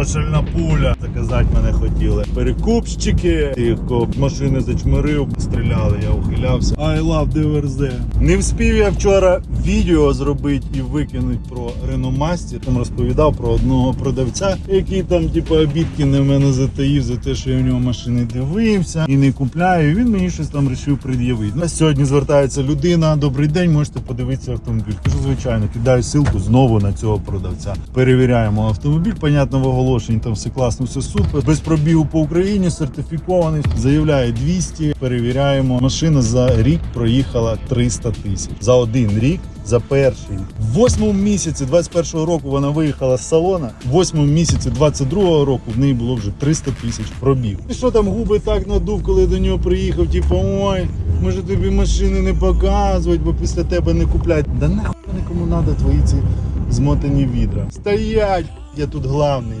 О, шальна пуля. Заказати мене хотіли. Перекупщики, ті, кого машини зачмирив, стріляли, я ухилявся. I love DVRZ. Не вспів я вчора відео зробити і викинути про Master. Там розповідав про одного продавця, який там, типу, обідки на мене затаїв за те, що я в нього машини дивився і не купляю. Він мені щось там вирішив пред'явити. На сьогодні звертається людина. Добрий день, можете подивитися автомобіль. Кажу, звичайно, кидаю ссылку знову на цього продавця. Перевіряємо автомобіль. Понятно, в оголошенні там все класно, все супер. Без пробігу по Україні, сертифікований. Заявляє 200. Перевіряємо. Машина за рік проїхала 300 тисяч. За один рік. За перший в восьмому місяці 21-го року вона виїхала з салона. В восьмому місяці 22-го року в неї було вже 300 тисяч пробіг. І що там губи так надув, коли до нього приїхав? Типу, ой, може тобі машини не показувати, бо після тебе не куплять. Да нахуй нікому треба твої ці змотані відра. Стоять! Я тут главний.